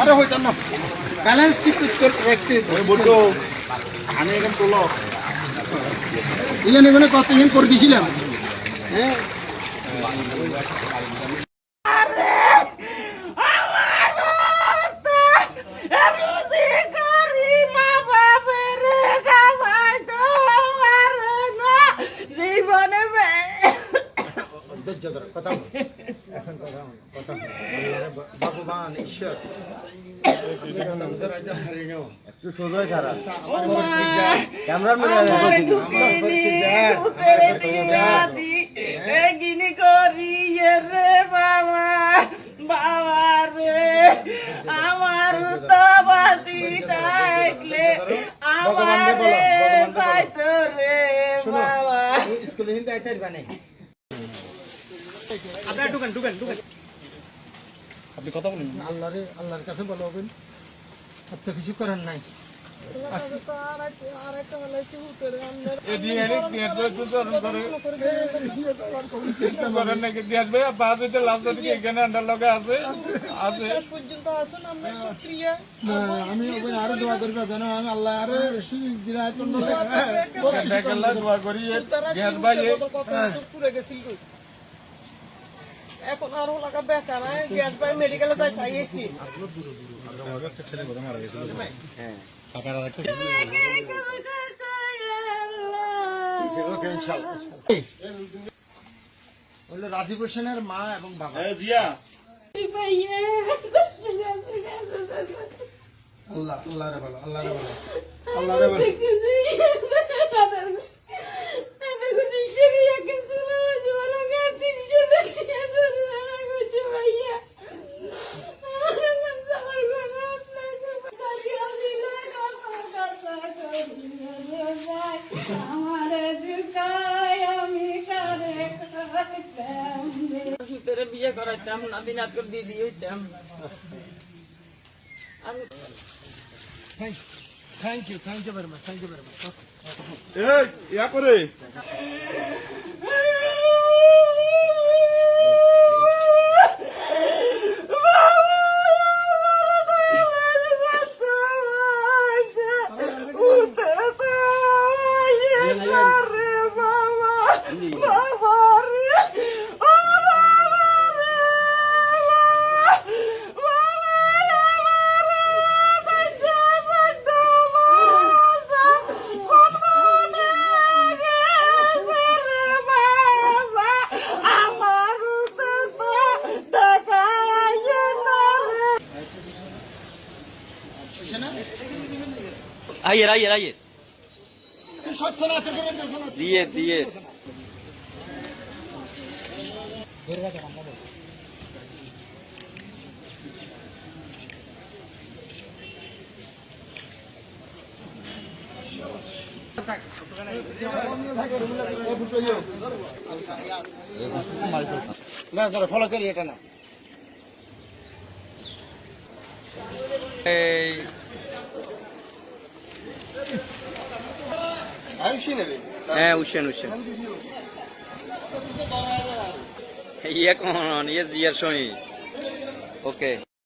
আরে হইতাম না। ব্যালেন্স ঠিক রাখতে বলতো আমি এখন তোলো। ইয়ে এখানে কত ইয়ে করে দিছিলাম। হ্যাঁ রুজি করি মা বাপের খাওয়াই তো আর না জীবনে ধৈর্য ধরো কথা বলো। এখন কথা বলো, কথা ভগবান ঈশ্বর। আমার দুঃখিনী উতের দিয়াদি এগিনি করি রে বাবা বাবা রে। আমার তো বাতি থাকলে আমার যাইতো রে বাবা। স্কুলে হিন্দি আইতে পারবা নাই আপনার ঢুকেন ঢুকেন ঢুকেন। আপনি কথা বলেন। আল্লাহরে আল্লাহর কাছে বলবেন আপনি কিছু করেন নাই। আমি আরও দোয়া করব যেন আমি আল্লাহ আরে দোয়া করি এখন আরও লাগা বেকার গ্যাস ভাই মেডিকেলে যাই চাইছি হলো রাজীব হোসেনের মা এবং বাবা। আল্লাহ আল্লাহ রে বলো আল্লাহ রে বলো আল্লাহ রে বলো সুতেরে বিয়ে করাইতাম না দিনাত করে দিদি হইতাম। আমি thank you thank you very much thank you very much এই ইয়া করে। আইয়ের আইয়ের আইয়ের। দিয়ে দিয়ে। না ধরো ফলো করি এটা না। এই হ্যাঁ উসেন উসেন ইয়ে কোন ইয়ে জিয়ার শনি ওকে।